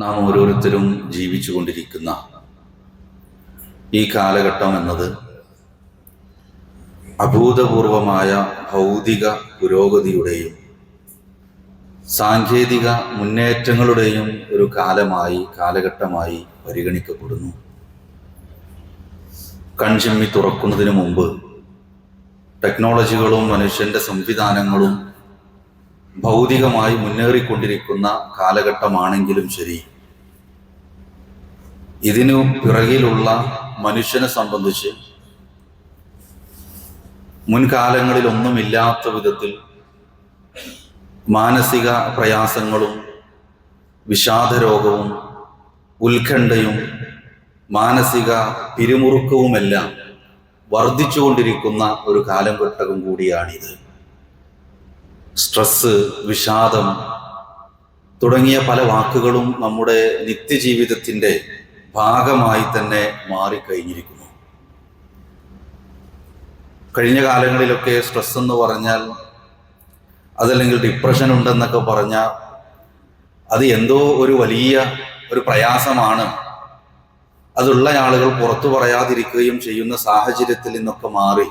നാം ഓരോരുത്തരും ജീവിച്ചു കൊണ്ടിരിക്കുന്ന ഈ കാലഘട്ടം എന്നത് അഭൂതപൂർവമായ ഭൗതിക പുരോഗതിയുടെയും സാങ്കേതിക മുന്നേറ്റങ്ങളുടെയും ഒരു കാലമായി കാലഘട്ടമായി പരിഗണിക്കപ്പെടുന്നു. കൺചിമ്മി തുറക്കുന്നതിന് മുമ്പ് ടെക്നോളജികളും മനുഷ്യന്റെ സംവിധാനങ്ങളും ഭൗതികമായി മുന്നേറിക്കൊണ്ടിരിക്കുന്ന കാലഘട്ടമാണെങ്കിലും ശരി ഇതിനു പിറകിലുള്ള മനുഷ്യനെ സംബന്ധിച്ച് മുൻകാലങ്ങളിലൊന്നുമില്ലാത്ത വിധത്തിൽ മാനസിക പ്രയാസങ്ങളും വിഷാദരോഗവും ഉത്കണ്ഠയും മാനസിക പിരിമുറുക്കവുമെല്ലാം വർദ്ധിച്ചുകൊണ്ടിരിക്കുന്ന ഒരു കാലഘട്ടകം കൂടിയാണിത്. സ്ട്രെസ് വിഷാദം തുടങ്ങിയ പല വാക്കുകളും നമ്മുടെ നിത്യജീവിതത്തിന്റെ ഭാഗമായി തന്നെ മാറിക്കഴിഞ്ഞിരിക്കുന്നു. കഴിഞ്ഞ കാലങ്ങളിലൊക്കെ സ്ട്രെസ് എന്ന് പറഞ്ഞാൽ അതല്ലെങ്കിൽ ഡിപ്രഷൻ ഉണ്ടെന്നൊക്കെ പറഞ്ഞാൽ അത് എന്തോ ഒരു വലിയ ഒരു പ്രയാസമാണ്. അതുള്ള ആളുകൾ പുറത്തു പറയാതിരിക്കുകയും ചെയ്യുന്ന സാഹചര്യത്തിൽ നിന്നൊക്കെ മാറി.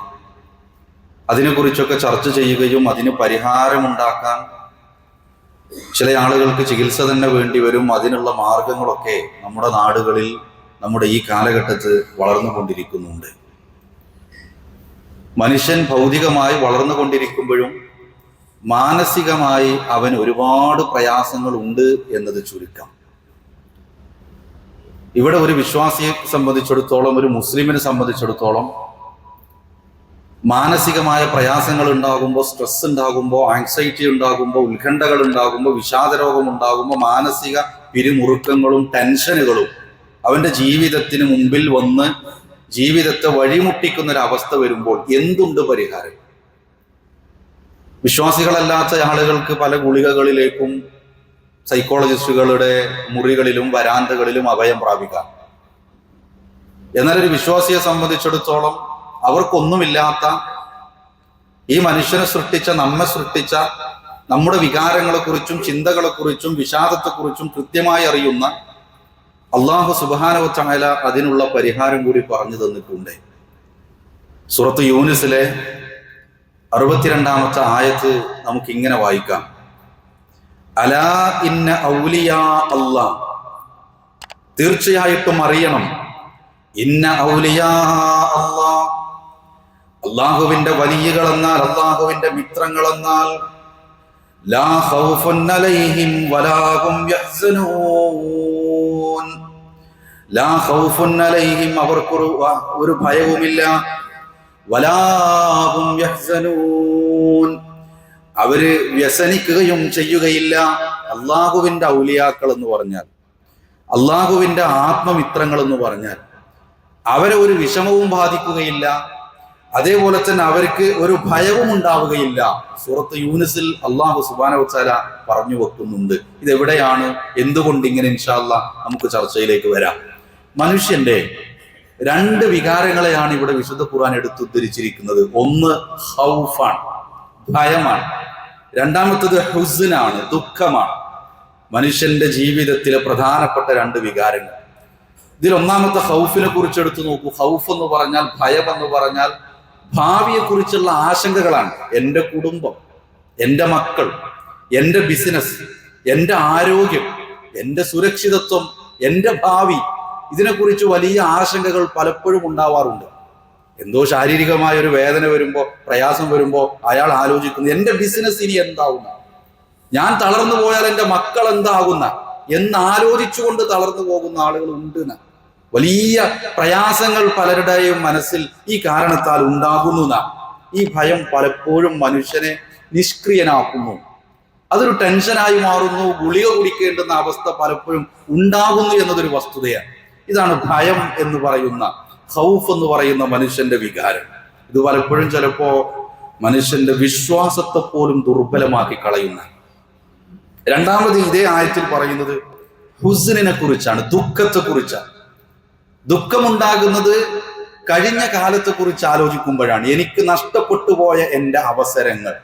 അതിനെക്കുറിച്ചൊക്കെ ചർച്ച ചെയ്യുകയും അതിന് പരിഹാരമുണ്ടാക്കാൻ ചില ആളുകൾക്ക് ചികിത്സ തന്നെ വേണ്ടി വരും. അതിനുള്ള മാർഗങ്ങളൊക്കെ നമ്മുടെ നാടുകളിൽ നമ്മുടെ ഈ കാലഘട്ടത്ത് വളർന്നുകൊണ്ടിരിക്കുന്നുണ്ട്. മനുഷ്യൻ ഭൗതികമായി വളർന്നുകൊണ്ടിരിക്കുമ്പോഴും മാനസികമായി അവൻ ഒരുപാട് പ്രയാസങ്ങൾ ഉണ്ട് എന്നത് ചുരുക്കം. ഇവിടെ ഒരു വിശ്വാസിയെ സംബന്ധിച്ചിടത്തോളം ഒരു മുസ്ലിമിനെ സംബന്ധിച്ചിടത്തോളം മാനസികമായ പ്രയാസങ്ങൾ ഉണ്ടാകുമ്പോൾ സ്ട്രെസ് ഉണ്ടാകുമ്പോൾ ആങ്സൈറ്റി ഉണ്ടാകുമ്പോൾ ഉത്കണ്ഠകൾ ഉണ്ടാകുമ്പോൾ വിഷാദരോഗം ഉണ്ടാകുമ്പോൾ മാനസിക പിരിമുറുക്കങ്ങളും ടെൻഷനുകളും അവന്റെ ജീവിതത്തിന് മുമ്പിൽ വന്ന് ജീവിതത്തെ വഴിമുട്ടിക്കുന്ന ഒരു അവസ്ഥ വരുമ്പോൾ എന്തുണ്ട് പരിഹാരം? വിശ്വാസികളല്ലാത്ത ആളുകൾക്ക് പല ഗുളികകളിലേക്കും സൈക്കോളജിസ്റ്റുകളുടെ മുറികളിലും വരാന്തകളിലും അഭയം പ്രാപിക്കാം. എന്നാൽ ഒരു വിശ്വാസിയെ സംബന്ധിച്ചിടത്തോളം അവർക്കൊന്നുമില്ലാത്ത ഈ മനുഷ്യനെ സൃഷ്ടിച്ച നമ്മെ സൃഷ്ടിച്ച നമ്മുടെ വികാരങ്ങളെക്കുറിച്ചും ചിന്തകളെക്കുറിച്ചും വിഷാദത്തെക്കുറിച്ചും കൃത്യമായി അറിയുന്ന അള്ളാഹു സുബാനവ ചായാല അതിനുള്ള പരിഹാരം കൂടി പറഞ്ഞു തന്നിട്ടുണ്ട്. സുറത്ത് യൂനിസിലെ അറുപത്തിരണ്ടാമത്തെ ആയത്ത് നമുക്ക് ഇങ്ങനെ വായിക്കാം. അലാ ഇന്ന ഔലിയാ അല്ലാ തീർച്ചയായിട്ടും അറിയണം. ഇന്ന ഔലിയാ അല്ലാ അള്ളാഹുവിന്റെ വലിയകൾ എന്നാൽ അള്ളാഹുവിന്റെ അലൈഹിം അവർക്കൊരു ഒരു ഭയവുമില്ല. അവർ വ്യസനിക്കുകയും ചെയ്യുകയില്ല. അള്ളാഹുവിന്റെ ഔലിയാക്കൾ എന്ന് പറഞ്ഞാൽ അള്ളാഹുവിന്റെ ആത്മമിത്രങ്ങൾ എന്ന് പറഞ്ഞാൽ അവരെ ഒരു വിഷമവും ബാധിക്കുകയില്ല. അതേപോലെ തന്നെ അവർക്ക് ഒരു ഭയവും ഉണ്ടാവുകയില്ല. സൂറത്ത് യൂനിസിൽ അള്ളാഹു സുബാനവച്ചാല പറഞ്ഞു വെക്കുന്നുണ്ട്. ഇതെവിടെയാണ്? എന്തുകൊണ്ട് ഇങ്ങനെ ഇൻഷാല്ല നമുക്ക് ചർച്ചയിലേക്ക് വരാം. മനുഷ്യന്റെ രണ്ട് വികാരങ്ങളെയാണ് ഇവിടെ വിശുദ്ധ ഖുർആൻ എടുത്ത് ഉദ്ധരിച്ചിരിക്കുന്നത് ഒന്ന് ഹൗഫാണ് ഭയമാണ്. രണ്ടാമത്തത് ഹുസിനാണ് ദുഃഖമാണ്. മനുഷ്യന്റെ ജീവിതത്തിലെ പ്രധാനപ്പെട്ട രണ്ട് വികാരങ്ങൾ. ഇതിൽ ഒന്നാമത്തെ ഹൗഫിനെ കുറിച്ച് എടുത്തു നോക്കൂ. ഹൗഫ് എന്ന് പറഞ്ഞാൽ ഭയം എന്ന് പറഞ്ഞാൽ ഭാവിയെ കുറിച്ചുള്ള ആശങ്കകളാണ് എന്റെ കുടുംബം എന്റെ മക്കൾ എന്റെ ബിസിനസ് എന്റെ ആരോഗ്യം എന്റെ സുരക്ഷിതത്വം എന്റെ ഭാവി. ഇതിനെക്കുറിച്ച് വലിയ ആശങ്കകൾ പലപ്പോഴും ഉണ്ടാവാറുണ്ട്. എന്തോ ശാരീരികമായ ഒരു വേദന വരുമ്പോൾ പ്രയാസം വരുമ്പോൾ അയാൾ ആലോചിക്കുന്നു എന്റെ ബിസിനസ് ഇനി എന്താവുന്ന? ഞാൻ തളർന്നു പോയാൽ എന്റെ മക്കൾ എന്താകുന്ന? എന്ന് ആലോചിച്ചുകൊണ്ട് തളർന്നു പോകുന്ന ആളുകൾ ഉണ്ട്. വലിയ പ്രയാസങ്ങൾ പലരുടെയും മനസ്സിൽ ഈ കാരണത്താൽ ഉണ്ടാകുന്നു ഈ ഭയം പലപ്പോഴും മനുഷ്യനെ നിഷ്ക്രിയനാക്കുന്നു. അതൊരു ടെൻഷനായി മാറുന്നു ഗുളിക കുടിക്കേണ്ടുന്ന അവസ്ഥ പലപ്പോഴും ഉണ്ടാകുന്നു എന്നതൊരു വസ്തുതയാണ്. ഇതാണ് ഭയം എന്ന് പറയുന്ന ഹൗഫ് എന്ന് പറയുന്ന മനുഷ്യന്റെ വികാരം. ഇത് പലപ്പോഴും ചിലപ്പോ മനുഷ്യന്റെ വിശ്വാസത്തെ പോലും ദുർബലമാക്കി കളയുന്ന. രണ്ടാമത് ഇതേ ആയത്തിൽ പറയുന്നത് ഹുസിനെ കുറിച്ചാണ് ദുഃഖത്തെ കുറിച്ചാണ്. ദുഃഖമുണ്ടാകുന്നത് കഴിഞ്ഞ കാലത്തെ കുറിച്ച് ആലോചിക്കുമ്പോഴാണ് എനിക്ക് നഷ്ടപ്പെട്ടു പോയ എന്റെ അവസരങ്ങൾ.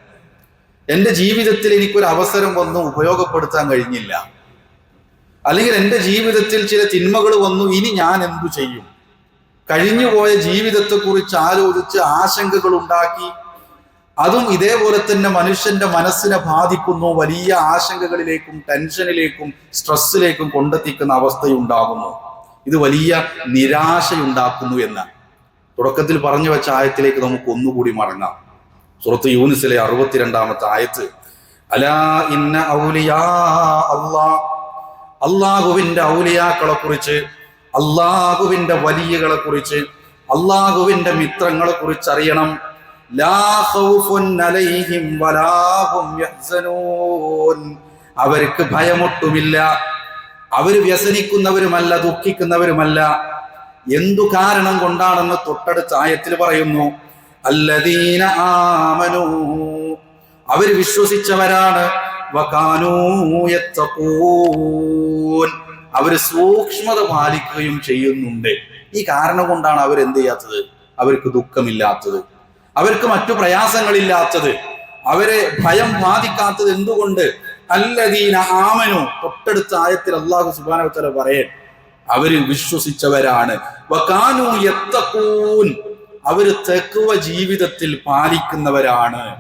എന്റെ ജീവിതത്തിൽ എനിക്കൊരു അവസരം വന്നു ഉപയോഗപ്പെടുത്താൻ കഴിഞ്ഞില്ല. അല്ലെങ്കിൽ എന്റെ ജീവിതത്തിൽ ചില തിന്മകൾ വന്നു ഇനി ഞാൻ എന്തു ചെയ്യും? കഴിഞ്ഞുപോയ ജീവിതത്തെക്കുറിച്ച് ആലോചിച്ച് ആശങ്കകൾ ഉണ്ടാക്കി അതും ഇതേപോലെ തന്നെ മനുഷ്യന്റെ മനസ്സിനെ ബാധിക്കുന്നു വലിയ ആശങ്കകളിലേക്കും ടെൻഷനിലേക്കും സ്ട്രെസ്സിലേക്കും കൊണ്ടെത്തിക്കുന്ന അവസ്ഥയുണ്ടാകുന്നു. ഇത് വലിയ നിരാശയുണ്ടാക്കുന്നു എന്ന്. തുടക്കത്തിൽ പറഞ്ഞു വെച്ച ആയത്തിലേക്ക് നമുക്ക് ഒന്നുകൂടി മടങ്ങാം. സുഹൃത്ത് യൂനിസിലെ അറുപത്തിരണ്ടാമത്തെ ആയത്ത് അലാ ഇന്ന ഔലിയാ അള്ളാ അള്ളാഹുവിന്റെ ഔലിയാക്കളെ കുറിച്ച് അള്ളാഹുവിന്റെ വലിയകളെ കുറിച്ച് അള്ളാഹുവിന്റെ മിത്രങ്ങളെ കുറിച്ച് അറിയണം അവർക്ക് ഭയമൊട്ടുമില്ല. അവർ വ്യസനിക്കുന്നവരുമല്ല ദുഃഖിക്കുന്നവരുമല്ല. എന്തു കാരണം കൊണ്ടാണെന്ന് തൊട്ടടുത്ത ആയത്തിൽ പറയുന്നു അല്ലദീന ആമനൂ. അവർ വിശ്വസിച്ചവരാണ്. അവർ സൂക്ഷ്മത പാലിക്കുകയും ചെയ്യുന്നുണ്ട്. ഈ കാരണം കൊണ്ടാണ് അവർ എന്ത് ചെയ്യാത്തത്? അവർക്ക് ദുഃഖമില്ലാത്തത്. അവർക്ക് മറ്റു പ്രയാസങ്ങളില്ലാത്തത്. അവരെ ഭയം ബാധിക്കാത്തത് എന്തുകൊണ്ട്? അല്ലദീന ആമനു. തൊട്ടടുത്ത ആയത്തിൽ അള്ളാഹു സുബാന പറയൻ അവർ വിശ്വസിച്ചവരാണ്. വകാനു അവർ തെക്കുവ ജീവിതത്തിൽ പാലിക്കുന്നവരാണ്.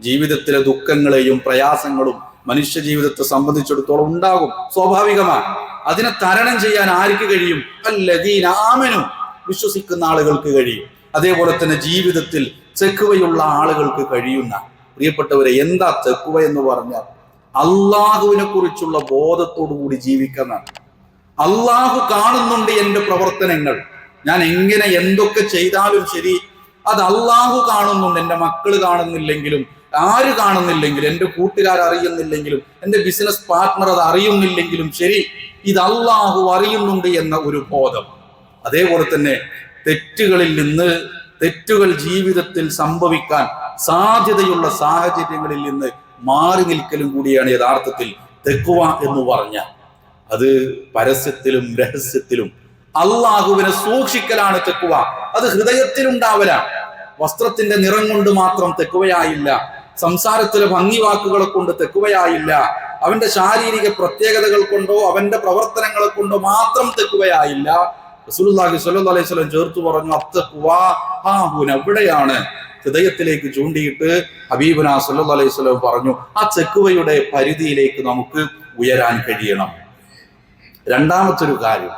ജീവിതത്തിലെ ദുഃഖങ്ങളെയും പ്രയാസങ്ങളും മനുഷ്യ ജീവിതത്തെ സംബന്ധിച്ചിടത്തോളം ഉണ്ടാകും. സ്വാഭാവികമാണ് അതിനെ തരണം ചെയ്യാൻ ആർക്ക് കഴിയും? അല്ലദീന ആമനു. വിശ്വസിക്കുന്ന ആളുകൾക്ക് കഴിയും. അതേപോലെ തന്നെ ജീവിതത്തിൽ തെക്കുവയുള്ള ആളുകൾക്ക് കഴിയുന്ന. പ്രിയപ്പെട്ടവരെ എന്താ തെക്കുവ എന്ന് പറഞ്ഞാൽ? അള്ളാഹുവിനെ കുറിച്ചുള്ള ബോധത്തോടു കൂടി ജീവിക്കുന്നതാണ്. അള്ളാഹു കാണുന്നുണ്ട് എന്റെ പ്രവർത്തനങ്ങൾ. ഞാൻ എങ്ങനെ എന്തൊക്കെ ചെയ്താലും ശരി അത് അള്ളാഹു കാണുന്നുണ്ട്. എന്റെ മക്കൾ കാണുന്നില്ലെങ്കിലും ആര് കാണുന്നില്ലെങ്കിലും എന്റെ കൂട്ടുകാർ അറിയുന്നില്ലെങ്കിലും എന്റെ ബിസിനസ് പാർട്ട്ണർ അത് അറിയുന്നില്ലെങ്കിലും ശരി ഇത് അള്ളാഹു അറിയുന്നുണ്ട് എന്ന ഒരു ബോധം. അതേപോലെ തന്നെ തെറ്റുകളിൽ നിന്ന് തെറ്റുകൾ ജീവിതത്തിൽ സംഭവിക്കാൻ സാധ്യതയുള്ള സാഹചര്യങ്ങളിൽ നിന്ന് മാറി നിൽക്കലും കൂടിയാണ് യഥാർത്ഥത്തിൽ തെക്കുവ എന്ന് പറഞ്ഞ. അത് പരസ്യത്തിലും രഹസ്യത്തിലും അള്ളാഹുവിനെ സൂക്ഷിക്കലാണ് തെക്കുവ. അത് ഹൃദയത്തിലുണ്ടാവല. വസ്ത്രത്തിന്റെ നിറം കൊണ്ട് മാത്രം തെക്കുവയായില്ല. സംസാരത്തിലെ ഭംഗി വാക്കുകളെ കൊണ്ട് തെക്കുവയായില്ല. അവന്റെ ശാരീരിക പ്രത്യേകതകൾ കൊണ്ടോ അവന്റെ പ്രവർത്തനങ്ങളെ കൊണ്ടോ മാത്രം തെക്കുവയായില്ല. റസൂലുള്ളാഹി സ്വല്ലല്ലാഹി അലൈഹി വസല്ലം ചേർത്ത് പറഞ്ഞു അത്തഖ്വാ ഹാഹുന. എവിടെയാണ് ഹൃദയത്തിലേക്ക് ചൂണ്ടിയിട്ട് ഹബീബുന സല്ലു അലൈഹി സ്വലം പറഞ്ഞു ആ ചെക്കുവയുടെ പരിധിയിലേക്ക് നമുക്ക് ഉയരാൻ കഴിയണം. രണ്ടാമത്തെ ഒരു കാര്യം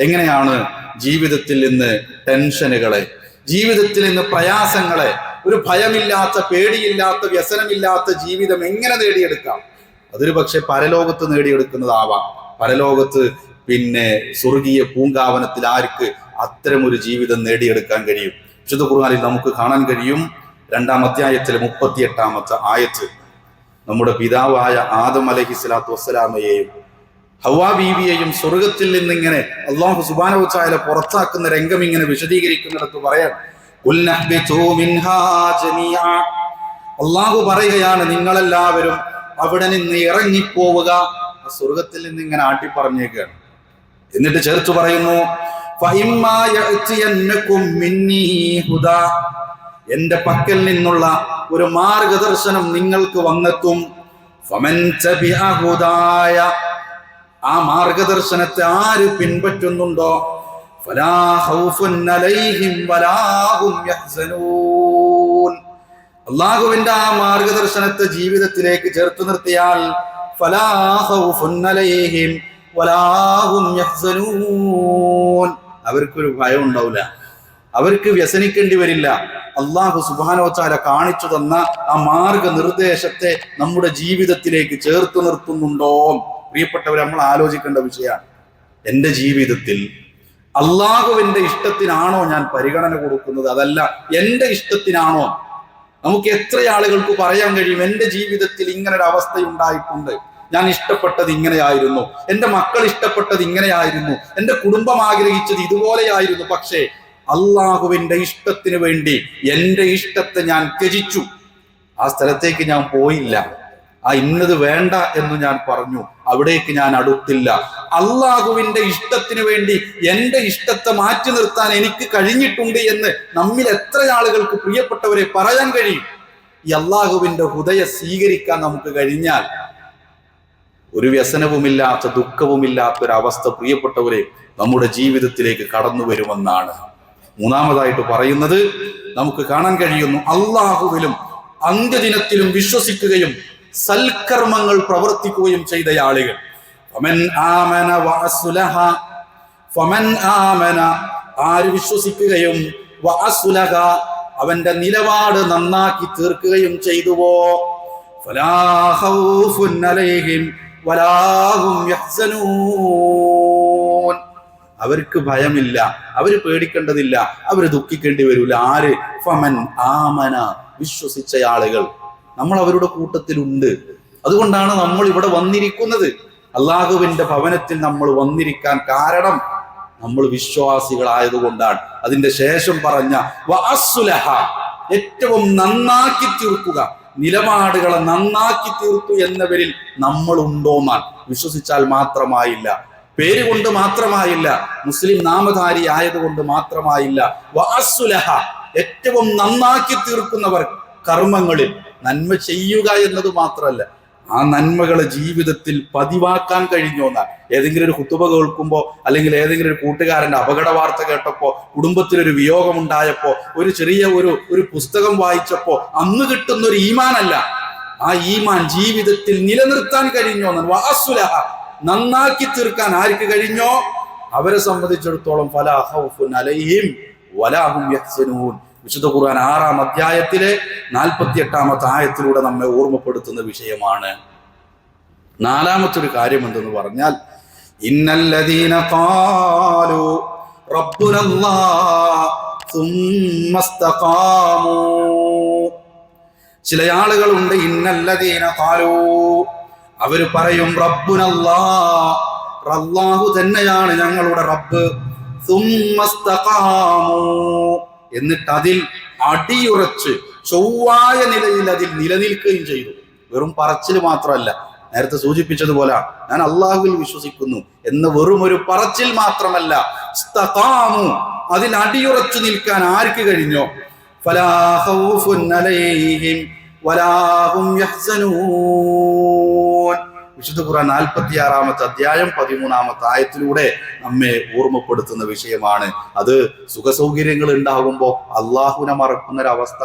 എങ്ങനെയാണ് ജീവിതത്തിൽ നിന്ന് ടെൻഷനുകളെ ജീവിതത്തിൽ നിന്ന് പ്രയാസങ്ങളെ ഒരു ഭയമില്ലാത്ത പേടിയില്ലാത്ത വ്യസനമില്ലാത്ത ജീവിതം എങ്ങനെ നേടിയെടുക്കാം? അതൊരു പക്ഷെ പരലോകത്ത് നേടിയെടുക്കുന്നതാവാം. പരലോകത്ത് പിന്നെ സ്വർഗീയ പൂങ്കാവനത്തിൽ ആർക്ക് അത്തരം ഒരു ജീവിതം നേടിയെടുക്കാൻ കഴിയും? വിശുദ്ധ കുർഹാനിൽ നമുക്ക് കാണാൻ കഴിയും രണ്ടാം അധ്യായത്തിലെ മുപ്പത്തിയെട്ടാമത്തെ ആയത്ത്. നമ്മുടെ പിതാവായ ആദം അലഹി സ്വലാത്തു വസ്സലാമയെയും ഹവാ ബീവിയെയും സ്വർഗത്തിൽ നിന്നിങ്ങനെ അള്ളാഹു സുബാനവച്ചായ പുറത്താക്കുന്ന രംഗം ഇങ്ങനെ വിശദീകരിക്കുന്നിടത്ത് പറയാൻ "ഖുൽനഹ്ബിതൂ മിൻഹാ ജമീഅ." അള്ളാഹു പറയുകയാണ് നിങ്ങളെല്ലാവരും അവിടെ നിന്ന് ഇറങ്ങിപ്പോവുക. സ്വർഗത്തിൽ നിന്ന് ഇങ്ങനെ ആട്ടിപ്പറഞ്ഞേക്കാണ്. എന്നിട്ട് ചേർത്ത് പറയുന്നു എന്റെ പക്കൽ നിന്നുള്ള ഒരു മാർഗദർശനം നിങ്ങൾക്ക് വന്നെത്തും. ആ മാർഗദർശനത്തെ ആര് പിൻപറ്റുന്നുണ്ടോ? അള്ളാഹുവിന്റെ ആ മാർഗദർശനത്തെ ജീവിതത്തിലേക്ക് ചേർത്ത് നിർത്തിയാൽ ഫലാ അവർക്കൊരു ഭയം ഉണ്ടാവില്ല. അവർക്ക് വ്യസനിക്കേണ്ടി വരില്ല. അള്ളാഹു സുബാനോച്ചാല കാണിച്ചു തന്ന ആ മാർഗനിർദ്ദേശത്തെ നമ്മുടെ ജീവിതത്തിലേക്ക് ചേർത്ത് നിർത്തുന്നുണ്ടോ? പ്രിയപ്പെട്ടവർ നമ്മൾ ആലോചിക്കേണ്ട വിഷയമാണ്. എന്റെ ജീവിതത്തിൽ അള്ളാഹുവിന്റെ ഇഷ്ടത്തിനാണോ ഞാൻ പരിഗണന കൊടുക്കുന്നത്? അതല്ല എന്റെ ഇഷ്ടത്തിനാണോ? നമുക്ക് എത്ര ആളുകൾക്ക് പറയാൻ കഴിയും എന്റെ ജീവിതത്തിൽ ഇങ്ങനൊരു അവസ്ഥ ഉണ്ടായിട്ടുണ്ട് ഞാൻ ഇഷ്ടപ്പെട്ടത് ഇങ്ങനെയായിരുന്നു. എന്റെ മക്കൾ ഇഷ്ടപ്പെട്ടത് ഇങ്ങനെയായിരുന്നു. എന്റെ കുടുംബം ആഗ്രഹിച്ചത് ഇതുപോലെയായിരുന്നു. പക്ഷേ അള്ളാഹുവിന്റെ ഇഷ്ടത്തിന് വേണ്ടി എന്റെ ഇഷ്ടത്തെ ഞാൻ ത്യജിച്ചു. ആ സ്ഥലത്തേക്ക് ഞാൻ പോയില്ല. ആ ഇന്നത് വേണ്ട എന്ന് ഞാൻ പറഞ്ഞു. അവിടേക്ക് ഞാൻ അടുത്തില്ല. അള്ളാഹുവിന്റെ ഇഷ്ടത്തിന് വേണ്ടി എന്റെ ഇഷ്ടത്തെ മാറ്റി നിർത്താൻ എനിക്ക് കഴിഞ്ഞിട്ടുണ്ട് എന്ന് നമ്മിൽ എത്ര ആളുകൾക്ക് പ്രിയപ്പെട്ടവരെ പറയാൻ കഴിയും? ഈ അള്ളാഹുവിന്റെ ഹൃദയ സ്വീകരിക്കാൻ നമുക്ക് കഴിഞ്ഞാൽ ഒരു വ്യസനവുമില്ലാത്ത ദുഃഖവുമില്ലാത്ത ഒരു അവസ്ഥ പ്രിയപ്പെട്ടവരെ നമ്മുടെ ജീവിതത്തിലേക്ക് കടന്നു വരുമെന്നാണ്. മൂന്നാമതായിട്ട് പറയുന്നത് നമുക്ക് കാണാൻ കഴിയുന്നു അള്ളാഹുവിലും അന്ത്യദിനത്തിലും വിശ്വസിക്കുകയും സൽക്കർമ്മങ്ങൾ പ്രവർത്തിക്കുകയും ചെയ്ത ആളുകൾ. ആര് വിശ്വസിക്കുകയും അവന്റെ നിലപാട് നന്നാക്കി തീർക്കുകയും ചെയ്തുവോ? ഫലാ അവർക്ക് ഭയമില്ല അവർ പേടിക്കേണ്ടതില്ല അവർ ദുഃഖിക്കേണ്ടി വരില്ല ആര്? ഫമൻ ആമന വിശ്വസിച്ച ആളുകൾ. നമ്മൾ അവരുടെ കൂട്ടത്തിലുണ്ട്. അതുകൊണ്ടാണ് നമ്മൾ ഇവിടെ വന്നിരിക്കുന്നത്. അള്ളാഹുവിന്റെ ഭവനത്തിൽ നമ്മൾ വന്നിരിക്കാൻ കാരണം നമ്മൾ വിശ്വാസികളായതുകൊണ്ടാണ്. അതിന്റെ ശേഷം പറഞ്ഞ ഏറ്റവും നന്നാക്കി തീർക്കുക. നിലപാടുകളെ നന്നാക്കി തീർത്തു എന്നവരിൽ നമ്മൾ ഉണ്ടോമാൻ വിശ്വസിച്ചാൽ മാത്രമായില്ല. പേര് കൊണ്ട് മാത്രമായില്ല. മുസ്ലിം നാമധാരി ആയതുകൊണ്ട് മാത്രമായില്ല. വാസുലഹ ഏറ്റവും നന്നാക്കി തീർക്കുന്നവർ കർമ്മങ്ങളിൽ നന്മ ചെയ്യുക എന്നത് മാത്രമല്ല. ആ നന്മകളെ ജീവിതത്തിൽ പതിവാക്കാൻ കഴിഞ്ഞു എന്നാണ്. ഏതെങ്കിലും ഒരു കുത്തുബ കേൾക്കുമ്പോൾ അല്ലെങ്കിൽ ഏതെങ്കിലും ഒരു കൂട്ടുകാരന്റെ അപകട വാർത്ത കേട്ടപ്പോ കുടുംബത്തിലൊരു വിയോഗമുണ്ടായപ്പോൾ ഒരു ചെറിയ ഒരു ഒരു പുസ്തകം വായിച്ചപ്പോൾ അന്ന് കിട്ടുന്ന ഒരു ഈമാനല്ല. ആ ഈമാൻ ജീവിതത്തിൽ നിലനിർത്താൻ കഴിഞ്ഞോ എന്നാണ്. വാസുലഹ നന്നാക്കി തീർക്കാൻ ആർക്ക് കഴിഞ്ഞോ? അവരെ സംബന്ധിച്ചിടത്തോളം ഫലാഹുൻ അലയും വലാഹും വിശുദ്ധ ഖുർആൻ ആറാം അധ്യായത്തിലെ നാൽപ്പത്തി എട്ടാമത്തെ ആയത്തിലൂടെ നമ്മെ ഓർമ്മപ്പെടുത്തുന്ന വിഷയമാണ്. നാലാമത്തെ ഒരു കാര്യം എന്തെന്ന് പറഞ്ഞാൽ ഇന്നല്ലദീന ചില ആളുകളുണ്ട് ഇന്നല്ലതീന കാലോ അവർ പറയും റബ്ബുനല്ലാ റല്ലാഹു തന്നെയാണ് ഞങ്ങളുടെ റബ്ബ്. സുമ്മസ്തകാമോ എന്നിട്ട് അതിൽ അടിയുറച്ച് ചൊവ്വായ നിലയിൽ അതിൽ നിലനിൽക്കുകയും ചെയ്തു. വെറും പറച്ചിൽ മാത്രമല്ല നേരത്തെ സൂചിപ്പിച്ചതുപോലെ ഞാൻ അള്ളാഹുവിൽ വിശ്വസിക്കുന്നു എന്ന വെറും ഒരു പറച്ചിൽ മാത്രമല്ല അതിൽ അടിയുറച്ചു നിൽക്കാൻ ആർക്ക് കഴിഞ്ഞോ? ഫലാ വിശുദ്ധ ഖുറാൻ നാൽപ്പത്തി ആറാമത്തെ അധ്യായം പതിമൂന്നാമത്തെ ആയത്തിലൂടെ നമ്മെ ഓർമ്മപ്പെടുത്തുന്ന വിഷയമാണ്. അത് സുഖസൗകര്യങ്ങൾ ഉണ്ടാകുമ്പോൾ അള്ളാഹുവിനെ മറക്കുന്ന ഒരു അവസ്ഥ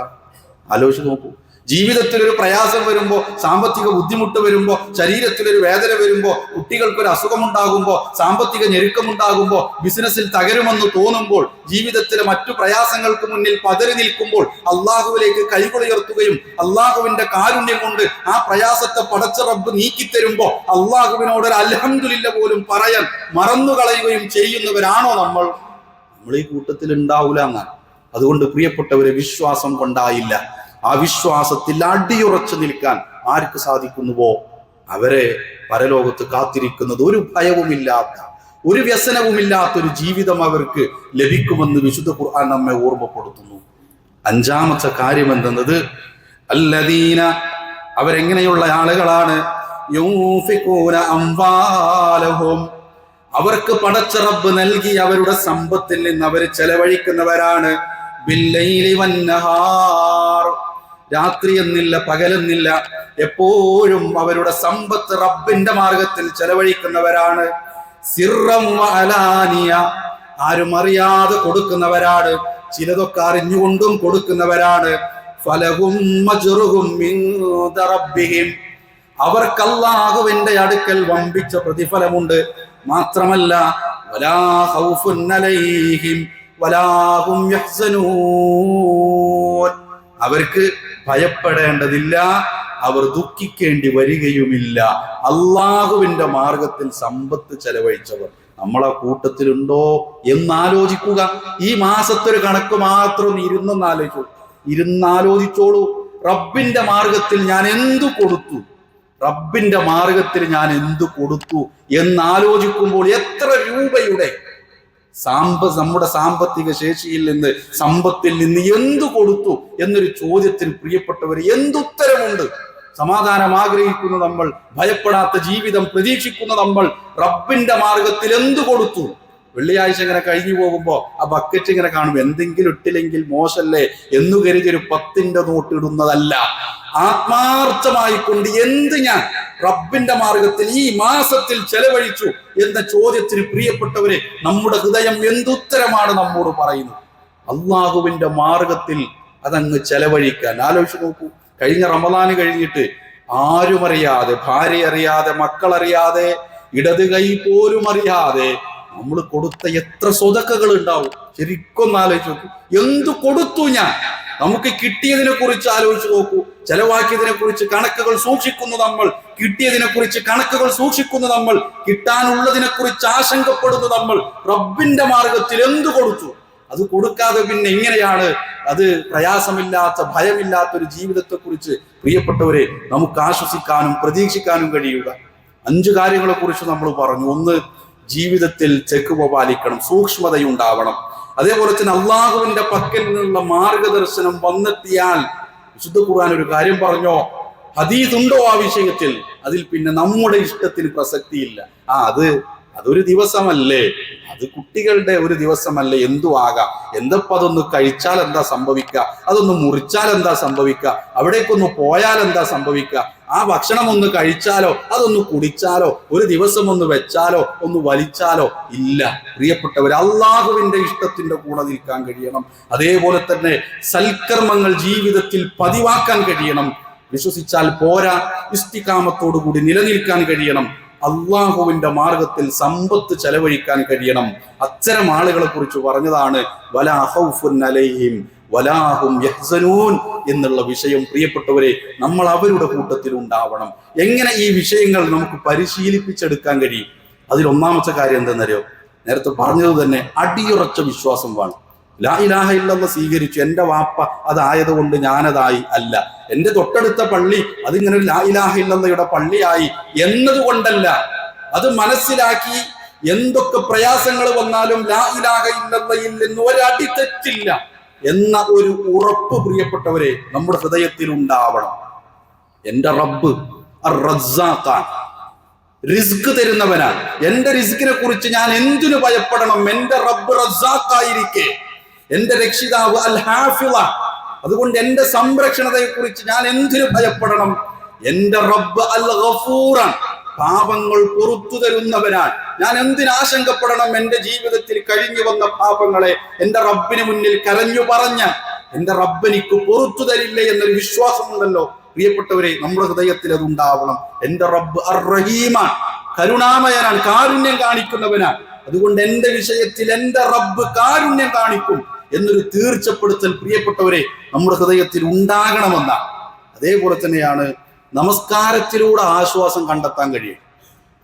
ആലോചിച്ച് നോക്കൂ. ജീവിതത്തിൽ ഒരു പ്രയാസം വരുമ്പോൾ സാമ്പത്തിക ബുദ്ധിമുട്ട് വരുമ്പോൾ ശരീരത്തിലൊരു വേദന വരുമ്പോൾ കുട്ടികൾക്കൊരു അസുഖമുണ്ടാകുമ്പോൾ സാമ്പത്തിക ഞെരുക്കമുണ്ടാകുമ്പോൾ ബിസിനസ്സിൽ തകരുമെന്ന് തോന്നുമ്പോൾ ജീവിതത്തിലെ മറ്റു പ്രയാസങ്ങൾക്ക് മുന്നിൽ പതറി നിൽക്കുമ്പോൾ അള്ളാഹുവിലേക്ക് കൈകളുയർത്തുകയും അള്ളാഹുവിന്റെ കാരുണ്യം കൊണ്ട് ആ പ്രയാസത്തെ പടച്ച റബ്ബ് നീക്കിത്തരുമ്പോൾ അള്ളാഹുവിനോട് ഒരു അൽഹംദുലില്ല പോലും പറയാൻ മറന്നുകളയുകയും ചെയ്യുന്നവരാണോ നമ്മൾ? നമ്മൾ ഈ കൂട്ടത്തിൽ ഉണ്ടാവില്ല എന്നാണ്. അതുകൊണ്ട് പ്രിയപ്പെട്ടവരെ വിശ്വാസം കൊണ്ടായില്ല. ആ വിശ്വാസത്തിൽ അടിയുറച്ചു നിൽക്കാൻ ആർക്ക് സാധിക്കുന്നുവോ? അവരെ പരലോകത്ത് കാത്തിരിക്കുന്നത് ഒരു ഭയവുമില്ലാത്ത ഒരു വ്യസനവുമില്ലാത്ത ഒരു ജീവിതം അവർക്ക് ലഭിക്കുമെന്ന് വിശുദ്ധ ഖുർആൻ നമ്മെ ഓർമ്മപ്പെടുത്തുന്നു. അഞ്ചാമത്തെ കാര്യം എന്തെന്നത്? അല്ലദീന അവരെങ്ങനെയുള്ള ആളുകളാണ്? അവർക്ക് പടച്ചറബ് നൽകി അവരുടെ സമ്പത്തിൽ നിന്ന് അവർ ചെലവഴിക്കുന്നവരാണ്. രാത്രി എന്നില്ല പകലെന്നില്ല എപ്പോഴും അവരുടെ സമ്പത്ത് റബ്ബിന്റെ മാർഗത്തിൽ ചെലവഴിക്കുന്നവരാണ്. സിറം ആരും അറിയാതെ കൊടുക്കുന്നവരാണ്. ചിലതൊക്കെ അറിഞ്ഞുകൊണ്ടും കൊടുക്കുന്നവരാണ്. ഫലഹും അവർക്കല്ലാഹുവിന്റെ അടുക്കൽ വമ്പിച്ച പ്രതിഫലമുണ്ട്. മാത്രമല്ല വലാ ഖൗഫുൻ അലൈഹിം വലാ ഹും യഹ്സനൂൻ. അവർക്ക് ഭയപ്പെടേണ്ടതില്ല അവർ ദുഃഖിക്കേണ്ടി വരികയുമില്ല. അള്ളാഹുവിന്റെ മാർഗത്തിൽ സമ്പത്ത് ചെലവഴിച്ചവർ നമ്മളെ കൂട്ടത്തിലുണ്ടോ എന്നാലോചിക്കുക. ഈ മാസത്തൊരു കണക്ക് മാത്രം ഇരുന്നൊന്ന് ആലോചിച്ചു ഇരുന്നാലോചിച്ചോളൂ. റബ്ബിന്റെ മാർഗത്തിൽ ഞാൻ എന്തു കൊടുത്തു? റബ്ബിന്റെ മാർഗത്തിൽ ഞാൻ എന്തു കൊടുത്തു? എന്നാലോചിക്കുമ്പോൾ എത്ര രൂപയുടെ സാമ്പ നമ്മുടെ സാമ്പത്തിക ശേഷിയിൽ നിന്ന് സമ്പത്തിൽ നിന്ന് എന്തു കൊടുത്തു എന്നൊരു ചോദ്യത്തിന് പ്രിയപ്പെട്ടവർ എന്തുത്തരമുണ്ട് സമാധാനം ആഗ്രഹിക്കുന്ന നമ്മൾ ഭയപ്പെടാത്ത ജീവിതം പ്രതീക്ഷിക്കുന്ന നമ്മൾ റബ്ബിന്റെ മാർഗത്തിൽ എന്തു കൊടുത്തു? വെള്ളിയാഴ്ച ഇങ്ങനെ കഴിഞ്ഞു പോകുമ്പോ ആ ബക്കറ്റ് ഇങ്ങനെ കാണും. എന്തെങ്കിലും ഇട്ടില്ലെങ്കിൽ മോശല്ലേ എന്നു കരുതി ഒരു പത്തിന്റെ നോട്ടിടുന്നതല്ല ആത്മാർത്ഥമായി കൊണ്ട് എന്ത് ഞാൻ റബ്ബിന്റെ മാർഗത്തിൽ ഈ മാസത്തിൽ ചെലവഴിച്ചു എന്ന ചോദ്യത്തിന് പ്രിയപ്പെട്ടവരെ നമ്മുടെ ഹൃദയം എന്തുത്തരമാണ് നമ്മോട് പറയുന്നത്? അള്ളാഹുവിന്റെ മാർഗത്തിൽ അതങ്ങ് ചെലവഴിക്കാൻ. ആലോചിച്ച് നോക്കൂ. കഴിഞ്ഞ റമദാന് കഴിഞ്ഞിട്ട് ആരും അറിയാതെ ഭാര്യ അറിയാതെ മക്കളറിയാതെ ഇടത് കൈ പോലും അറിയാതെ നമ്മൾ കൊടുത്ത എത്ര സ്വതക്കകൾ ഉണ്ടാവും ശരിക്കൊന്ന് ആലോചിച്ച് നോക്കൂ. എന്തു കൊടുത്തു ഞാൻ? നമുക്ക് കിട്ടിയതിനെ കുറിച്ച് ആലോചിച്ച് നോക്കൂ. ചെലവാക്കിയതിനെ കുറിച്ച് കണക്കുകൾ സൂക്ഷിക്കുന്നു നമ്മൾ. കിട്ടിയതിനെ കുറിച്ച് കണക്കുകൾ സൂക്ഷിക്കുന്നു നമ്മൾ. കിട്ടാനുള്ളതിനെ കുറിച്ച് ആശങ്കപ്പെടുന്നു നമ്മൾ. റബ്ബിന്റെ മാർഗത്തിൽ എന്തു കൊടുത്തു? അത് കൊടുക്കാതെ പിന്നെ എങ്ങനെയാണ്? അത് പ്രയാസമില്ലാത്ത ഭയമില്ലാത്ത ഒരു ജീവിതത്തെ കുറിച്ച് പ്രിയപ്പെട്ടവരെ നമുക്ക് ആശ്വസിക്കാനും പ്രതീക്ഷിക്കാനും കഴിയുക. അഞ്ചു കാര്യങ്ങളെ കുറിച്ച് നമ്മൾ പറഞ്ഞു. ഒന്ന് ജീവിതത്തിൽ ചെക്കുവ പാലിക്കണം സൂക്ഷ്മതയുണ്ടാവണം. അതേപോലെ തന്നെ അള്ളാഹുവിന്റെ പക്കൽ നിന്നുള്ള മാർഗദർശനം വന്നെത്തിയാൽ വിശുദ്ധ ഖുർആൻ ഒരു കാര്യം പറഞ്ഞോ? ഹദീസ് ഉണ്ടോ ആ വിഷയത്തിൽ? അതിൽ പിന്നെ നമ്മുടെ ഇഷ്ടത്തിന് പ്രസക്തിയില്ല. ആ അത് അതൊരു ദിവസമല്ലേ? അത് കുട്ടികളുടെ ഒരു ദിവസമല്ലേ? എന്തു ആകാം? എന്തപ്പോ അതൊന്ന് കഴിച്ചാൽ എന്താ സംഭവിക്കുക? അതൊന്ന് മുറിച്ചാൽ എന്താ സംഭവിക്കുക? അവിടേക്കൊന്ന് പോയാൽ എന്താ സംഭവിക്കുക? ആ ഭക്ഷണം ഒന്ന് കഴിച്ചാലോ? അതൊന്ന് കുടിച്ചാലോ? ഒരു ദിവസം ഒന്ന് വെച്ചാലോ? ഒന്ന് വലിച്ചാലോ? ഇല്ല. പ്രിയപ്പെട്ടവർ അള്ളാഹുവിന്റെ ഇഷ്ടത്തിന്റെ കൂടെ നിൽക്കാൻ കഴിയണം. അതേപോലെ തന്നെ സൽക്കർമ്മങ്ങൾ ജീവിതത്തിൽ പതിവാക്കാൻ കഴിയണം. വിശ്വസിച്ചാൽ പോരാ ഇഷ്ടികാമത്തോടു കൂടി നിലനിൽക്കാൻ കഴിയണം. അള്ളാഹുവിന്റെ മാർഗത്തിൽ സമ്പത്ത് ചെലവഴിക്കാൻ കഴിയണം. അത്തരം ആളുകളെ കുറിച്ച് പറഞ്ഞതാണ് വല അഹൗഫുൻ അലൈഹിം വലാഹും യഹ്സനൂൻ എന്നുള്ള വിഷയം പ്രിയപ്പെട്ടവരെ നമ്മൾ അവരുടെ കൂട്ടത്തിൽ ഉണ്ടാവണം. എങ്ങനെ ഈ വിഷയങ്ങൾ നമുക്ക് പരിശീലിപ്പിച്ചെടുക്കാൻ കഴിയും? അതിലൊന്നാമത്തെ കാര്യം എന്തെന്നറിയോ? നേരത്തെ പറഞ്ഞത് തന്നെ അടിയുറച്ച വിശ്വാസം വേണം. ലാ ഇലാഹ ഇല്ലെന്ന് സ്വീകരിച്ചു. എന്റെ വാപ്പ അതായതുകൊണ്ട് ഞാനതായി അല്ല. എന്റെ തൊട്ടടുത്ത പള്ളി അതിങ്ങനെ ലാ ഇലാഹ ഇല്ലല്ലാഹയുടെ പള്ളിയായി എന്നതുകൊണ്ടല്ല. അത് മനസ്സിലാക്കി എന്തൊക്കെ പ്രയാസങ്ങൾ വന്നാലും ലാ ഇലാഹ ഇല്ലയിൽ നിന്ന് ഒരടി തെറ്റില്ല. എന്ന ഒരു ഉറപ്പ് പ്രിയപ്പെട്ടവരെ നമ്മുടെ ഹൃദയത്തിൽ ഉണ്ടാവണം. എന്റെ റബ്ബ് റിസ്ക് തരുന്നവനാണ്. എന്റെ റിസ്കിനെ കുറിച്ച് ഞാൻ എന്തിനു ഭയപ്പെടണം? എന്റെ റബ്ബ് റസാക്കായിരിക്കെ എന്റെ രക്ഷിതാവ് അൽ ഹാഫിള അതുകൊണ്ട് എന്റെ സംരക്ഷണതയെ കുറിച്ച് ഞാൻ എന്തിനു ഭയപ്പെടണം? എന്റെ റബ്ബ് അൽ ഗഫൂറാൻ പാപങ്ങൾ പുറത്തു തരുന്നവനാണ് ഞാൻ എന്തിനാശങ്കപ്പെടണം എന്റെ ജീവിതത്തിൽ കഴിഞ്ഞു വന്ന പാപങ്ങളെ എന്റെ റബ്ബിന് മുന്നിൽ കരഞ്ഞു പറഞ്ഞ എന്റെ റബ്ബ് എനിക്ക് പുറത്തു എന്നൊരു വിശ്വാസം ഉണ്ടല്ലോ പ്രിയപ്പെട്ടവരെ നമ്മുടെ ഹൃദയത്തിൽ അത് ഉണ്ടാവണം. എന്റെ റബ്ബ് അർ കരുണാമയനാണ് കാരുണ്യം കാണിക്കുന്നവനാണ്. അതുകൊണ്ട് എന്റെ വിഷയത്തിൽ എന്റെ റബ്ബ് കാരുണ്യം കാണിക്കും എന്നൊരു തീർച്ചപ്പെടുത്തൽ പ്രിയപ്പെട്ടവരെ നമ്മുടെ ഹൃദയത്തിൽ ഉണ്ടാകണമെന്നാണ്. അതേപോലെ തന്നെയാണ് നമസ്കാരത്തിലൂടെ ആശ്വാസം കണ്ടെത്താൻ കഴിയും.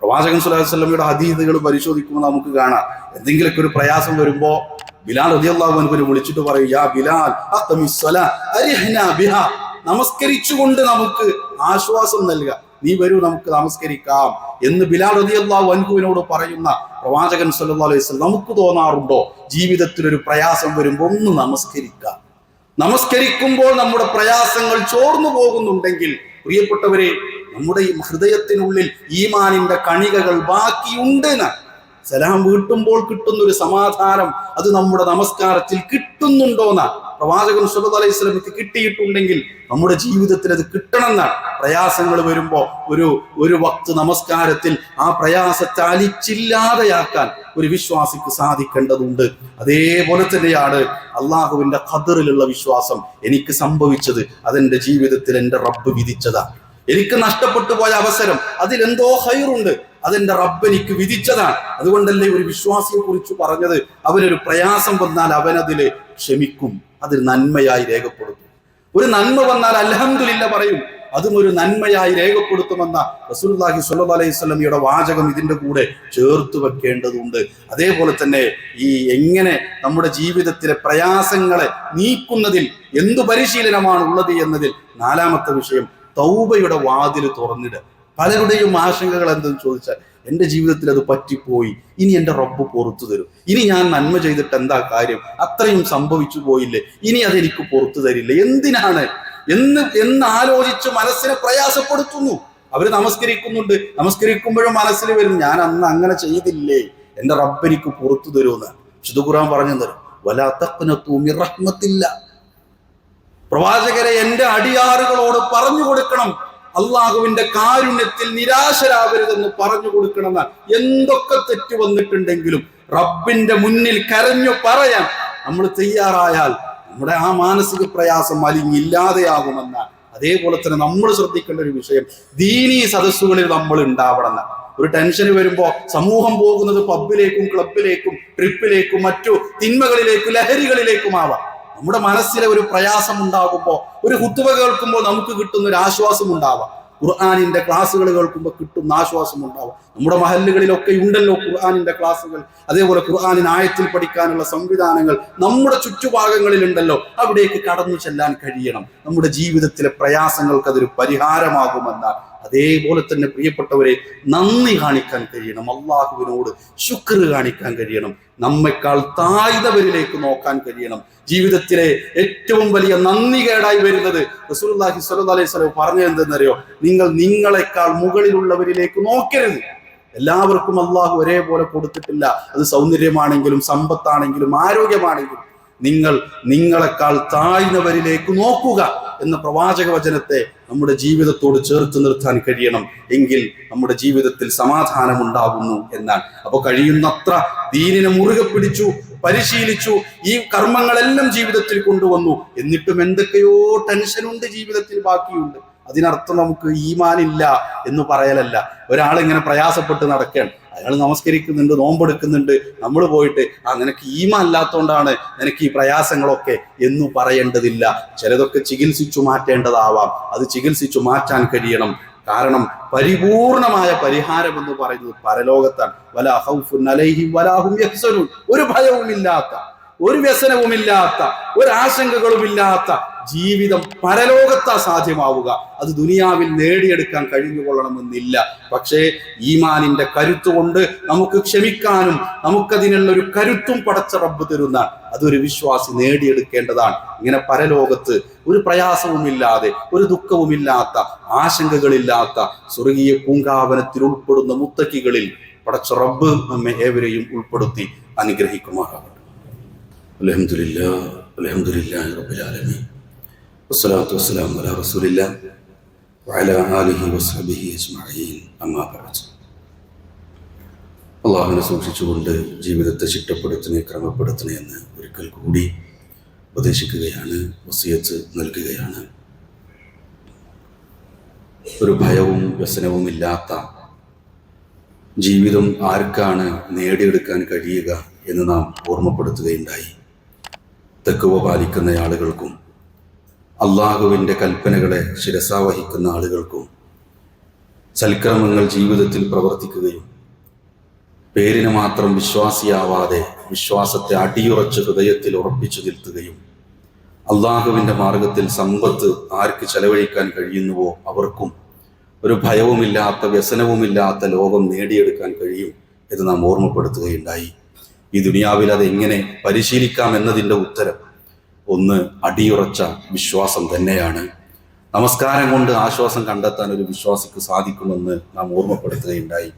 പ്രവാചകൻ സുലാഹു വല്ലമയുടെ ഹദീദുകൾ പരിശോധിക്കുമ്പോൾ നമുക്ക് കാണാം. എന്തെങ്കിലുമൊക്കെ ഒരു പ്രയാസം വരുമ്പോ ബിലാൽ റതിയല്ലാഹുവിനെ വിളിച്ചിട്ട് പറയും യാ ബിലാൽ ബിഹാ." നമസ്കരിച്ചുകൊണ്ട് നമുക്ക് ആശ്വാസം നൽകുക നീ വരൂ നമുക്ക് നമസ്കരിക്കാം. എന്ന് ബിലാൽ റതിയല്ലാഹു അൻഹുവിനോട് പറയുന്ന പ്രവാചകൻ സല്ലല്ലാഹു അലൈഹി വസല്ലം നമുക്ക് തോന്നാറുണ്ടോ? ജീവിതത്തിൽ ഒരു പ്രയാസം വരുമ്പോൾ ഒന്ന് നമസ്കരിക്കാം. നമസ്കരിക്കുമ്പോൾ നമ്മുടെ പ്രയാസങ്ങൾ ചോർന്നു പോകുന്നുണ്ടെങ്കിൽ പ്രിയപ്പെട്ടവരെ നമ്മുടെ ഹൃദയത്തിനുള്ളിൽ ഈമാനിന്റെ കണികകൾ ബാക്കിയുണ്ട് സലാം വീട്ടുമ്പോൾ കിട്ടുന്ന ഒരു സമാധാനം അത് നമ്മുടെ നമസ്കാരത്തിൽ കിട്ടുന്നുണ്ടോന്ന പ്രവാചകൻ സുബദ് അലൈഹി സ്വലമിക്ക് കിട്ടിയിട്ടുണ്ടെങ്കിൽ നമ്മുടെ ജീവിതത്തിൽ അത് കിട്ടണമെന്നാണ് പ്രയാസങ്ങൾ വരുമ്പോൾ ഒരു ഒരു വക്ത് നമസ്കാരത്തിൽ ആ പ്രയാസത്തെ അലിച്ചില്ലാതെയാക്കാൻ ഒരു വിശ്വാസിക്ക് സാധിക്കേണ്ടതുണ്ട്. അതേപോലെ തന്നെയാണ് അള്ളാഹുവിന്റെ ഖദറിലുള്ള വിശ്വാസം എനിക്ക് സംഭവിച്ചത്. അതെന്റെ ജീവിതത്തിൽ എന്റെ റബ്ബ് വിധിച്ചതാണ് എനിക്ക് നഷ്ടപ്പെട്ടു പോയ അവസരം അതിലെന്തോ ഹൈറുണ്ട്. അതെന്റെ റബ്ബ് എനിക്ക് വിധിച്ചതാണ്. അതുകൊണ്ടല്ലേ ഒരു വിശ്വാസിയെ കുറിച്ച് പറഞ്ഞത്? അവനൊരു പ്രയാസം വന്നാൽ അവനതിൽ ക്ഷമിക്കും. അതിൽ നന്മയായി രേഖപ്പെടുത്തും. ഒരു നന്മ വന്നാൽ അലഹമില്ല പറയും. അതും ഒരു നന്മയായി രേഖപ്പെടുത്തുമെന്ന റസൂലുള്ളാഹി സുല്ലാ അലൈഹി സ്വലമിയുടെ വാചകം ഇതിന്റെ കൂടെ ചേർത്ത് വെക്കേണ്ടതുണ്ട്. അതേപോലെ തന്നെ ഈ എങ്ങനെ നമ്മുടെ ജീവിതത്തിലെ പ്രയാസങ്ങളെ നീക്കുന്നതിൽ എന്തു പരിശീലനമാണ് ഉള്ളത് എന്നതിൽ നാലാമത്തെ വിഷയം തൗബയുടെ വാതിൽ തുറന്നിടുക. പലരുടെയും ആശങ്കകൾ എന്തെന്ന് ചോദിച്ചാൽ എന്റെ ജീവിതത്തിൽ അത് പറ്റിപ്പോയി. ഇനി എന്റെ റബ്ബ് പുറത്തു തരും. ഇനി ഞാൻ നന്മ ചെയ്തിട്ട് എന്താ കാര്യം? അത്രയും സംഭവിച്ചു പോയില്ലേ? ഇനി അതെനിക്ക് പുറത്തു തരില്ല? എന്തിനാണ്? എന്ന് എന്ന് ആലോചിച്ച് മനസ്സിനെ പ്രയാസപ്പെടുത്തുന്നു. അവർ നമസ്കരിക്കുന്നുണ്ട്. നമസ്കരിക്കുമ്പോഴും മനസ്സിൽ വരും ഞാൻ അന്ന് അങ്ങനെ ചെയ്തില്ലേ? റബ്ബ് എനിക്ക് പുറത്തു തരുമെന്ന്. വിശുദ്ധ ഖുർആൻ പറഞ്ഞു തരും വലാത്തപ്പനത്തൂമി റഹ്മത്തില്ല. പ്രവാചകരെ എന്റെ അടിയാറുകളോട് പറഞ്ഞു കൊടുക്കണം. അള്ളാഹുവിന്റെ കാരുണ്യത്തിൽ നിരാശരാകരുതെന്ന് പറഞ്ഞു കൊടുക്കണമെന്ന് എന്തൊക്കെ തെറ്റ് വന്നിട്ടുണ്ടെങ്കിലും റബ്ബിന്റെ മുന്നിൽ കരഞ്ഞു പറയാൻ നമ്മൾ തയ്യാറായാൽ നമ്മുടെ ആ മാനസിക പ്രയാസം അലിഞ്ഞില്ലാതെയാകുമെന്ന്. അതേപോലെ തന്നെ നമ്മൾ ശ്രദ്ധിക്കേണ്ട ഒരു വിഷയം ദീനീ സദസ്സുകളിൽ നമ്മൾ ഉണ്ടാവണം ഒരു ടെൻഷൻ വരുമ്പോ സമൂഹം പോകുന്നത് പബ്ബിലേക്കും ക്ലബിലേക്കും ട്രിപ്പിലേക്കും മറ്റു തിന്മകളിലേക്കും ലഹരികളിലേക്കും ആവാം. നമ്മുടെ മനസ്സിലെ ഒരു പ്രയാസം ഉണ്ടാകുമ്പോൾ ഒരു കുത്തുവ കേൾക്കുമ്പോൾ നമുക്ക് കിട്ടുന്ന ഒരു ആശ്വാസം ഉണ്ടാവാം ഖുർആാനിന്റെ ക്ലാസ്സുകൾ കേൾക്കുമ്പോൾ കിട്ടുന്ന ആശ്വാസം ഉണ്ടാവും നമ്മുടെ മഹല്ലുകളിലൊക്കെ ഉണ്ടല്ലോ ഖുർആാനിന്റെ ക്ലാസ്സുകൾ. അതേപോലെ ഖുർആാനിന് ആയത്തിൽ പഠിക്കാനുള്ള സംവിധാനങ്ങൾ നമ്മുടെ ചുറ്റുഭാഗങ്ങളിൽ ഉണ്ടല്ലോ അവിടേക്ക് കടന്നു ചെല്ലാൻ കഴിയണം. നമ്മുടെ ജീവിതത്തിലെ പ്രയാസങ്ങൾക്ക് അതൊരു പരിഹാരമാകുമെന്നാൽ അതേപോലെ തന്നെ പ്രിയപ്പെട്ടവരെ നന്ദി കാണിക്കാൻ കഴിയണം. അള്ളാഹുവിനോട് ശുക്ർ കാണിക്കാൻ കഴിയണം. നമ്മെക്കാൾ താഴ്ന്നവരിലേക്ക് നോക്കാൻ കഴിയണം. ജീവിതത്തിലെ ഏറ്റവും വലിയ നന്ദി കേടായി വരുന്നത് റസൂലുള്ളാഹി സ്വല്ലല്ലാഹി അലൈഹി സ്വലം പറഞ്ഞു എന്തെന്നറിയോ? നിങ്ങൾ നിങ്ങളെക്കാൾ മുകളിലുള്ളവരിലേക്ക് നോക്കരുത്. എല്ലാവർക്കും അള്ളാഹു ഒരേപോലെ കൊടുത്തിട്ടില്ല. അത് സൗന്ദര്യമാണെങ്കിലും സമ്പത്താണെങ്കിലും ആരോഗ്യമാണെങ്കിലും. നിങ്ങൾ നിങ്ങളെക്കാൾ താഴ്ന്നവരിലേക്ക് നോക്കുക എന്ന പ്രവാചക വചനത്തെ നമ്മുടെ ജീവിതത്തോട് ചേർത്ത് നിർത്താൻ കഴിയണം എങ്കിൽ നമ്മുടെ ജീവിതത്തിൽ സമാധാനം ഉണ്ടാകുന്നു എന്നാണ്. അപ്പോൾ കഴിയുന്നത്ര ദീനിനെ മുറുകെ പിടിച്ചു പരിശീലിച്ചു ഈ കർമ്മങ്ങളെല്ലാം ജീവിതത്തിൽ കൊണ്ടുവന്നു. എന്നിട്ടും എന്തൊക്കെയോ ടെൻഷനുണ്ട് ജീവിതത്തിൽ ബാക്കിയുണ്ട്. അതിനർത്ഥം നമുക്ക് ഈമാനില്ല എന്ന് പറയലല്ല. ഒരാളിങ്ങനെ പ്രയാസപ്പെട്ട് നടക്കുകയാണ്. അയാൾ നമസ്കരിക്കുന്നുണ്ട് നോമ്പെടുക്കുന്നുണ്ട്. നമ്മൾ പോയിട്ട് ആ നിനക്ക് ഈമ അല്ലാത്തതുകൊണ്ടാണ് നിനക്ക് ഈ പ്രയാസങ്ങളൊക്കെ എന്നു പറയേണ്ടതില്ല. ചിലതൊക്കെ ചികിത്സിച്ചു മാറ്റേണ്ടതാവാം. അത് ചികിത്സിച്ചു മാറ്റാൻ കഴിയണം. കാരണം പരിപൂർണമായ പരിഹാരം എന്ന് പറയുന്നത് പരലോകത്താണ്. ഒരു ഭയവുമില്ലാത്ത ഒരു വ്യസനവുമില്ലാത്ത ഒരു ആശങ്കകളുമില്ലാത്ത ജീവിതം പരലോകത്താ സാധ്യമാവുക. അത് ദുനിയാവിൽ നേടിയെടുക്കാൻ കഴിഞ്ഞുകൊള്ളണമെന്നില്ല. പക്ഷേ ഈമാനിന്റെ കരുത്തുകൊണ്ട് നമുക്ക് ക്ഷമിക്കാനും നമുക്കതിനുള്ള ഒരു കരുത്തും പടച്ച റബ്ബ് തരുന്ന അതൊരു വിശ്വാസി നേടിയെടുക്കേണ്ടതാണ്. ഇങ്ങനെ പരലോകത്ത് ഒരു പ്രയാസവുമില്ലാതെ ഒരു ദുഃഖവുമില്ലാത്ത ആശങ്കകളില്ലാത്ത സ്വർഗീയ പൂങ്കാവനത്തിൽ ഉൾപ്പെടുന്ന മുത്തക്കികളിൽ പടച്ച റബ്ബ് നമ്മെ ഏവരെയും ഉൾപ്പെടുത്തി അനുഗ്രഹിക്കുമാറാവട്ടെ അലഹമുല്ല അലഹമുല്ലാ റബ്ബുലാലമീൻ വസ്സലാത്തു ആലിഹി അമ്മാ അള്ളാഹുവിനെ സൂക്ഷിച്ചുകൊണ്ട് ജീവിതത്തെ ചിട്ടപ്പെടുത്തണേ ക്രമപ്പെടുത്തണേ എന്ന് ഒരിക്കൽ കൂടി ഉപദേശിക്കുകയാണ് വസിയത്ത് നൽകുകയാണ്. ഒരു ഭയവും വ്യസനവും ഇല്ലാത്ത ജീവിതം ആർക്കാണ് നേടിയെടുക്കാൻ കഴിയുക എന്ന് നാം ഓർമ്മപ്പെടുത്തുകയുണ്ടായി. തെക്കുവ പാലിക്കുന്ന ആളുകൾക്കും അള്ളാഹുവിന്റെ കൽപ്പനകളെ ശിരസാവഹിക്കുന്ന ആളുകൾക്കും സൽക്രമങ്ങൾ ജീവിതത്തിൽ പ്രവർത്തിക്കുകയും പേരിന് മാത്രം വിശ്വാസിയാവാതെ വിശ്വാസത്തെ അടിയുറച്ച് ഹൃദയത്തിൽ ഉറപ്പിച്ചു നിർത്തുകയും അള്ളാഹുവിന്റെ മാർഗത്തിൽ സമ്പത്ത് ആർക്ക് ചെലവഴിക്കാൻ കഴിയുന്നുവോ അവർക്കും ഒരു ഭയവുമില്ലാത്ത വ്യസനവുമില്ലാത്ത ലോകം നേടിയെടുക്കാൻ കഴിയും എന്ന് നാം ഓർമ്മപ്പെടുത്തുകയുണ്ടായി. ഈ ദുനിയാവിൽ അത് എങ്ങനെ പരിശീലിക്കാം എന്നതിന്റെ ഉത്തരം ഒന്ന് അടിയുറച്ച വിശ്വാസം തന്നെയാണ്. നമസ്കാരം കൊണ്ട് ആശ്വാസം കണ്ടെത്താൻ ഒരു വിശ്വാസിക്ക് സാധിക്കുമെന്ന് നാം ഓർമ്മപ്പെടുത്തുകയുണ്ടായി.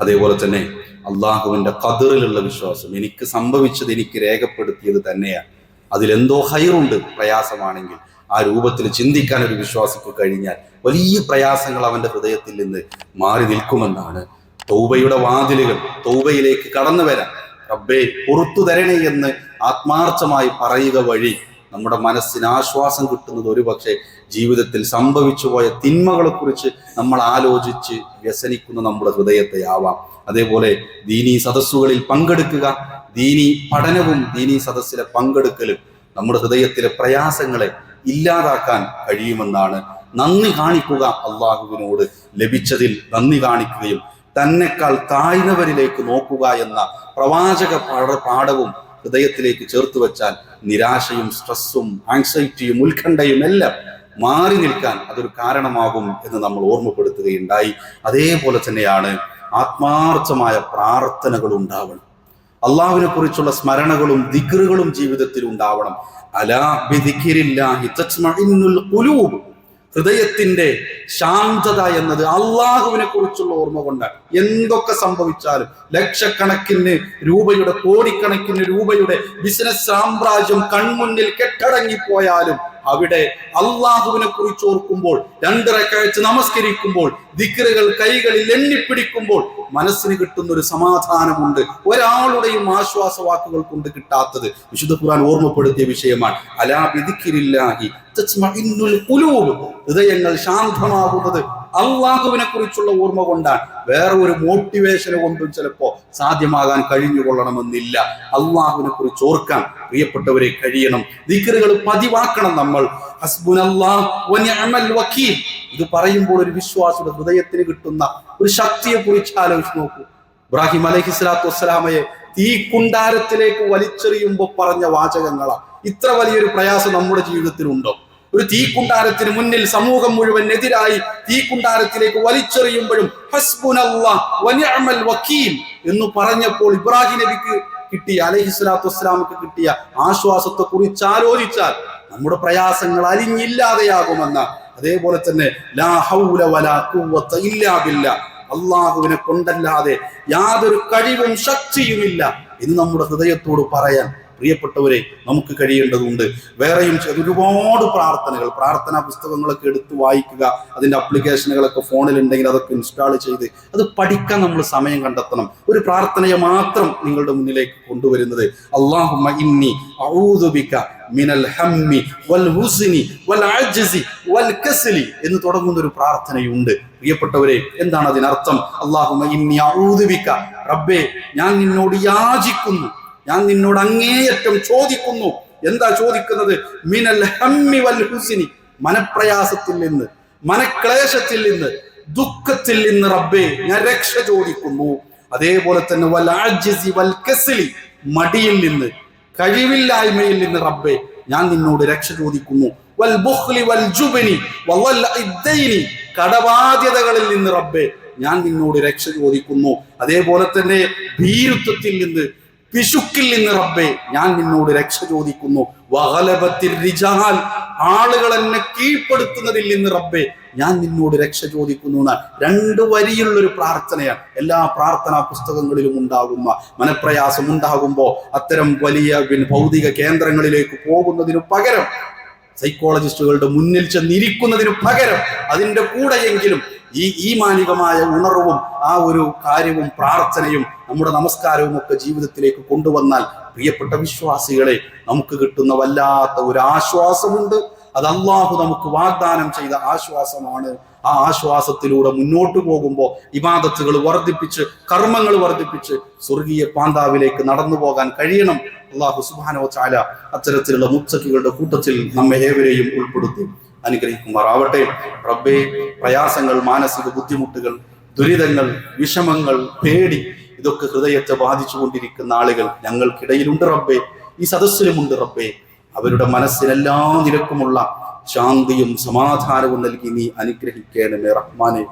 അതേപോലെ തന്നെ അള്ളാഹുവിന്റെ കതിറിലുള്ള വിശ്വാസം എനിക്ക് സംഭവിച്ചത് എനിക്ക് രേഖപ്പെടുത്തിയത് തന്നെയാണ് അതിലെന്തോ ഹൈറുണ്ട് പ്രയാസമാണെങ്കിൽ ആ രൂപത്തിൽ ചിന്തിക്കാൻ ഒരു വിശ്വാസിക്ക് കഴിഞ്ഞാൽ വലിയ പ്രയാസങ്ങൾ അവന്റെ ഹൃദയത്തിൽ നിന്ന് മാറി നിൽക്കുമെന്നാണ്. തൗബയുടെ വാതിലുകൾ തൗബയിലേക്ക് കടന്നു വരാൻ റബ്ബേ പുറത്തു തരണേ എന്ന് ആത്മാർത്ഥമായി പറയുക വഴി നമ്മുടെ മനസ്സിന് ആശ്വാസം കിട്ടുന്നത് ഒരുപക്ഷെ ജീവിതത്തിൽ സംഭവിച്ചു പോയ തിന്മകളെ കുറിച്ച് നമ്മൾ ആലോചിച്ച് വ്യസനിക്കുന്ന നമ്മുടെ ഹൃദയത്തെ ആവാം. അതേപോലെ ദീനീ സദസ്സുകളിൽ പങ്കെടുക്കുക ദീനി പഠനവും ദീനി സദസ്സിലെ പങ്കെടുക്കലും നമ്മുടെ ഹൃദയത്തിലെ പ്രയാസങ്ങളെ ഇല്ലാതാക്കാൻ കഴിയുമെന്നാണ് നന്ദി കാണിക്കുക അള്ളാഹുവിനോട് ലഭിച്ചതിൽ നന്ദി കാണിക്കുകയും തന്നെക്കാൾ താഴ്ന്നവരിലേക്ക് നോക്കുക എന്ന പ്രവാചക പാഠ- പാഠവും ഹൃദയത്തിലേക്ക് ചേർത്ത് വെച്ചാൽ നിരാശയും സ്ട്രെസ്സും ആങ്സൈറ്റിയും ഉത്കണ്ഠയും എല്ലാം മാറി നിൽക്കാൻ അതൊരു കാരണമാകും എന്ന് നമ്മൾ ഓർമ്മപ്പെടുത്തുകയുണ്ടായി. അതേപോലെ തന്നെയാണ് ആത്മാർത്ഥമായ പ്രാർത്ഥനകൾ ഉണ്ടാവണം. അള്ളാഹുവിനെ കുറിച്ചുള്ള സ്മരണകളും ദിക്റുകളും ജീവിതത്തിൽ ഉണ്ടാവണം. അലാ ഹൃദയത്തിന്റെ ശാന്തത എന്നത് അള്ളാഹുവിനെ കുറിച്ചുള്ള ഓർമ്മ കൊണ്ടാണ്. എന്തൊക്കെ സംഭവിച്ചാലും ലക്ഷക്കണക്കിന് രൂപയുടെ കോടിക്കണക്കിന് രൂപയുടെ ബിസിനസ് സാമ്രാജ്യം കൺമുന്നിൽ കെട്ടടങ്ങിപ്പോയാലും അവിടെ അള്ളാഹുവിനെ കുറിച്ച് ഓർക്കുമ്പോൾ രണ്ടര കഴിച്ച് നമസ്കരിക്കുമ്പോൾ ദിക്കറുകൾ കൈകളിൽ എണ്ണിപ്പിടിക്കുമ്പോൾ മനസ്സിന് കിട്ടുന്ന ഒരു സമാധാനമുണ്ട്. ഒരാളുടെയും ആശ്വാസ വാക്കുകൾ കൊണ്ട് കിട്ടാത്തത് വിശുദ്ധ ഖുർആൻ ഓർമ്മപ്പെടുത്തിയ വിഷയമാണ്. അലാ ഖുലൂബ്. ഹൃദയങ്ങൾ ശാന്തമാകുന്നത് അള്ളാഹുവിനെ കുറിച്ചുള്ള ഓർമ്മ കൊണ്ടാണ്. വേറെ ഒരു മോട്ടിവേഷന് കൊണ്ടും ചിലപ്പോ സാധ്യമാകാൻ കഴിഞ്ഞുകൊള്ളണമെന്നില്ല. അള്ളാഹുവിനെ കുറിച്ച് ഓർക്കാൻ പ്രിയപ്പെട്ടവരെ കഴിയണം. ദിക്കറുകൾ പതിവാക്കണം നമ്മൾ. ഇത് പറയുമ്പോൾ ഒരു വിശ്വാസിയുടെ ഹൃദയത്തിന് കിട്ടുന്ന ഒരു ശക്തിയെ കുറിച്ച് ആലോചിച്ച് നോക്കൂ. ഇബ്രാഹിം അലൈഹി സ്വലാത്തു വസ്സലാമയെ തീ കുണ്ടാരത്തിലേക്ക് വലിച്ചെറിയുമ്പോൾ പറഞ്ഞ വാചകങ്ങളാ. ഇത്ര വലിയൊരു പ്രയാസം നമ്മുടെ ജീവിതത്തിലുണ്ടോ? ഒരു തീക്കുണ്ടാരത്തിന് മുന്നിൽ സമൂഹം മുഴുവൻ എതിരായി തീക്കുണ്ടാരത്തിലേക്ക് വലിച്ചെറിയുമ്പോഴും എന്ന് പറഞ്ഞപ്പോൾ ഇബ്രാഹിം നബിക്ക് കിട്ടിയ അലഹി സ്വലാത്തു വസ്സലാമക്ക് കിട്ടിയ ആശ്വാസത്തെ കുറിച്ച് ആലോചിച്ചാൽ നമ്മുടെ പ്രയാസങ്ങൾ അരിഞ്ഞില്ലാതെയാകുമെന്ന അതേപോലെ തന്നെ ഇല്ലാ ബില്ലാ അള്ളാഹുവിനെ കൊണ്ടല്ലാതെ യാതൊരു കഴിവും ശക്തിയുമില്ല എന്ന് നമ്മുടെ ഹൃദയത്തോട് പറയാൻ പ്രിയപ്പെട്ടവരെ നമുക്ക് കഴിയേണ്ടതുണ്ട്. വേറെയും ഒരുപാട് പ്രാർത്ഥനകൾ പ്രാർത്ഥനാ പുസ്തകങ്ങളൊക്കെ എടുത്ത് വായിക്കുക അതിന്റെ അപ്ലിക്കേഷനുകളൊക്കെ ഫോണിൽ ഉണ്ടെങ്കിൽ അതൊക്കെ ഇൻസ്റ്റാൾ ചെയ്ത് അത് പഠിക്കാൻ നമ്മൾ സമയം കണ്ടെത്തണം. ഒരു പ്രാർത്ഥനയെ മാത്രം നിങ്ങളുടെ മുന്നിലേക്ക് കൊണ്ടുവരുന്നത്. ഇന്നി മിനൽ വൽ വൽ വൽ കസലി എന്ന് തുടങ്ങുന്ന ഒരു പ്രാർത്ഥനയുണ്ട്. പ്രിയപ്പെട്ടവരെ എന്താണ് അതിനർത്ഥം? അള്ളാഹു ഇന്നി റബ്ബേ ഞാൻ നിന്നോട് യാചിക്കുന്നു. ഞാൻ നിന്നോട് അങ്ങേയറ്റം ചോദിക്കുന്നു. എന്താ ചോദിക്കുന്നത്? മിനൽ ഹമ്മി വൽ ഹുസ്നി മനപ്രയാസത്തിൽ നിന്ന് മനക്ലേശത്തിൽ നിന്ന് ദുഃഖത്തിൽ നിന്ന് റബ്ബേ ഞാൻ രക്ഷ ചോദിക്കുന്നു. അതേപോലെ തന്നെ വൽ ആജിസി വൽ കസ്ലി മടിയിൽ നിന്ന് കഴിവില്ലായ്മയിൽ നിന്ന് റബ്ബേ ഞാൻ നിന്നോട് രക്ഷ ചോദിക്കുന്നു. വൽ ബുഖ്ലി വൽ ജുബ്നി വൽ ഇദ്ദൈനി കടബാധ്യതകളിൽ നിന്ന് റബ്ബേ ഞാൻ നിന്നോട് രക്ഷ ചോദിക്കുന്നു. അതേപോലെ തന്നെ ഭീരുത്വത്തിൽ നിന്ന് പിശുക്കിൽ നിന്ന് റബ്ബേ ഞാൻ നിന്നോട് രക്ഷ ചോദിക്കുന്നു. വഹലബത്തിൽ റിജാൽ ആളുകൾ എന്നെ കീഴ്പ്പെടുത്തുന്നതിൽ നിന്ന് റബ്ബേ ഞാൻ നിന്നോട് രക്ഷ ചോദിക്കുന്നു രണ്ടു രണ്ട് പ്രാർത്ഥനയാണ്. എല്ലാ പ്രാർത്ഥനാ പുസ്തകങ്ങളിലും ഉണ്ടാകുന്ന മനപ്രയാസം ഉണ്ടാകുമ്പോൾ അത്തരം വലിയ ഭൗതിക കേന്ദ്രങ്ങളിലേക്ക് പോകുന്നതിനു പകരം സൈക്കോളജിസ്റ്റുകളുടെ മുന്നിൽ ചെന്നിരിക്കുന്നതിനു പകരം അതിന്റെ കൂടെയെങ്കിലും ഈ ഈ മാനികമായ ഉണർവും ആ ഒരു കാര്യവും പ്രാർത്ഥനയും നമ്മുടെ നമസ്കാരവും ഒക്കെ ജീവിതത്തിലേക്ക് കൊണ്ടുവന്നാൽ പ്രിയപ്പെട്ട വിശ്വാസികളെ നമുക്ക് കിട്ടുന്ന വല്ലാത്ത ഒരു ആശ്വാസമുണ്ട്. അത് അള്ളാഹു നമുക്ക് വാഗ്ദാനം ചെയ്ത ആശ്വാസമാണ്. ആ ആശ്വാസത്തിലൂടെ മുന്നോട്ട് പോകുമ്പോൾ ഇബാദത്തുകൾ വർദ്ധിപ്പിച്ച് കർമ്മങ്ങൾ വർദ്ധിപ്പിച്ച് സ്വർഗീയ പാന്താവിലേക്ക് നടന്നു പോകാൻ കഴിയണം. അള്ളാഹു സുബാനോ ചാല അത്തരത്തിലുള്ള മുത്തക്കികളുടെ കൂട്ടത്തിൽ നമ്മെ ഏവരെയും ഉൾപ്പെടുത്തി. അനുഗ്രഹിക്കുമാറാവട്ടെ. റബ്ബെ പ്രയാസങ്ങൾ മാനസിക ബുദ്ധിമുട്ടുകൾ ദുരിതങ്ങൾ വിഷമങ്ങൾ പേടി ഇതൊക്കെ ഹൃദയത്തെ ബാധിച്ചുകൊണ്ടിരിക്കുന്ന ആളുകൾ ഞങ്ങൾക്കിടയിലുണ്ട് റബ്ബെ. ഈ സദസ്സിലുമുണ്ട് റബ്ബെ. അവരുടെ മനസ്സിനെല്ലാ നിരക്കുമുള്ള ശാന്തിയും സമാധാനവും നൽകി നീ അനുഗ്രഹിക്കണമേ റഹ്മാനെ.